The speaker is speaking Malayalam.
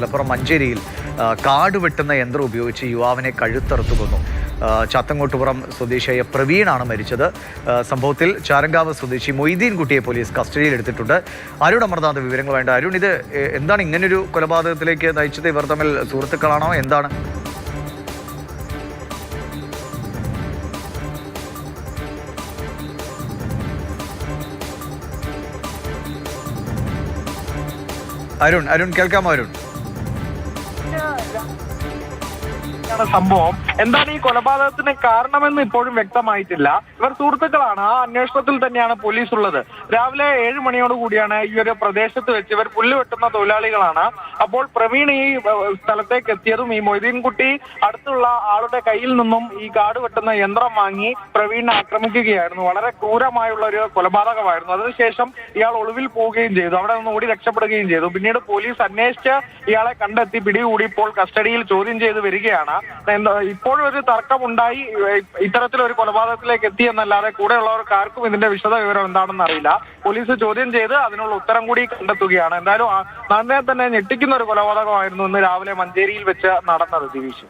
മലപ്പുറം മഞ്ചേരിയിൽ കാട് വെട്ടുന്ന യന്ത്രം ഉപയോഗിച്ച് യുവാവിനെ കഴുത്തറുത്തു കൊന്നു ചാത്തങ്ങോട്ടുപുറം സ്വദേശിയായ പ്രവീണാണ് മരിച്ചത്. സംഭവത്തിൽ ചാരങ്കാവ് സ്വദേശി മൊയ്തീൻ കുട്ടിയെ പോലീസ് കസ്റ്റഡിയിൽ എടുത്തിട്ടുണ്ട്. അരുൺ അമർനാഥ് വിവരങ്ങൾ വേണ്ട അരുൺ ഇത് എന്താണ് ഇങ്ങനൊരു കൊലപാതകത്തിലേക്ക് നയിച്ചത്? ഇവർ തമ്മിൽ സുഹൃത്തുക്കളാണോ? എന്താണ്? അരുൺ അരുൺ കേൾക്കാമോ അരുൺ? സംഭവം. എന്താണ് ഈ കൊലപാതകത്തിന് കാരണമെന്ന് ഇപ്പോഴും വ്യക്തമായിട്ടില്ല. ഇവർ സുഹൃത്തുക്കളാണ്. ആ അന്വേഷണത്തിൽ തന്നെയാണ് പോലീസ് ഉള്ളത് രാവിലെ ഏഴ് മണിയോട് കൂടിയാണ് ഈ ഒരു പ്രദേശത്ത് വെച്ച് ഇവർ പുല്ല് വെട്ടുന്ന തൊഴിലാളികളാണ്. അപ്പോൾ പ്രവീൺ ഈ സ്ഥലത്തേക്ക് എത്തിയതും ഈ മൊയ്തീൻകുട്ടി അടുത്തുള്ള ആളുടെ കയ്യിൽ നിന്നും ഈ കാട് വെട്ടുന്ന യന്ത്രം വാങ്ങി പ്രവീണിനെ ആക്രമിക്കുകയായിരുന്നു. വളരെ ക്രൂരമായുള്ള ഒരു കൊലപാതകമായിരുന്നു. അതിനുശേഷം ഇയാൾ ഒളിവിൽ പോവുകയും ചെയ്തു. അവിടെ നിന്ന് ഓടി രക്ഷപ്പെടുകയും ചെയ്തു. പിന്നീട് പോലീസ് അന്വേഷിച്ച് ഇയാളെ കണ്ടെത്തി പിടികൂടി ഇപ്പോൾ കസ്റ്റഡിയിൽ ചോദ്യം ചെയ്ത് വരികയാണ്. ഇപ്പോഴൊരു തർക്കമുണ്ടായി ഇത്തരത്തിലൊരു കൊലപാതകത്തിലേക്ക് എത്തി എന്നല്ലാതെ കൂടെയുള്ളവർക്ക് ആർക്കും ഇതിന്റെ വിശദ വിവരം എന്താണെന്ന് അറിയില്ല. പോലീസ് ചോദ്യം ചെയ്ത് അതിനുള്ള ഉത്തരം കൂടി കണ്ടെത്തുകയാണ്. എന്തായാലും നന്നേ തന്നെ തന്നെ ഒരു കൊലപാതകമായിരുന്നു ഇന്ന് രാവിലെ മഞ്ചേരിയിൽ വെച്ച് നടന്നത് ദിവിഷ്.